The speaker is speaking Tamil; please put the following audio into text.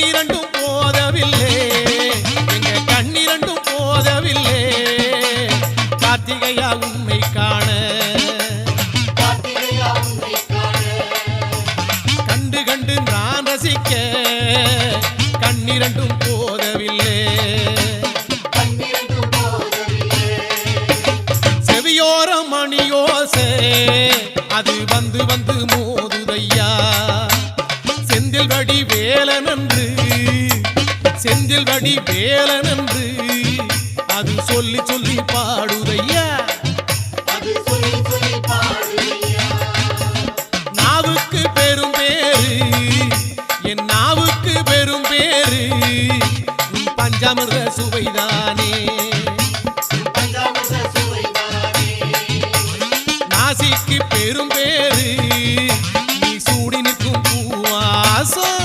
கண்ணிரண்டும் போதவில்லை. எங்க கண்ணிரண்டும் போதவில்லை. கார்த்திகையா உண்மை காண. கண்டு கண்டு நான் ரசிக்க. கண்ணிரண்டும் போதவில்லை. செவியோர மணியோசை அது வந்து வந்து மோதுதையா. செஞ்சில் வடி வேலனன்று அது சொல்லி சொல்லி பாடுதையா. நாவுக்கு பெரும் பேரு என் நாவுக்கு பெரும் பேரு பஞ்சாமிர்த சுவைதானே. நாசிக்கு பெரும் பேரு நீ சூடி நிற்கும் பூவாசம்.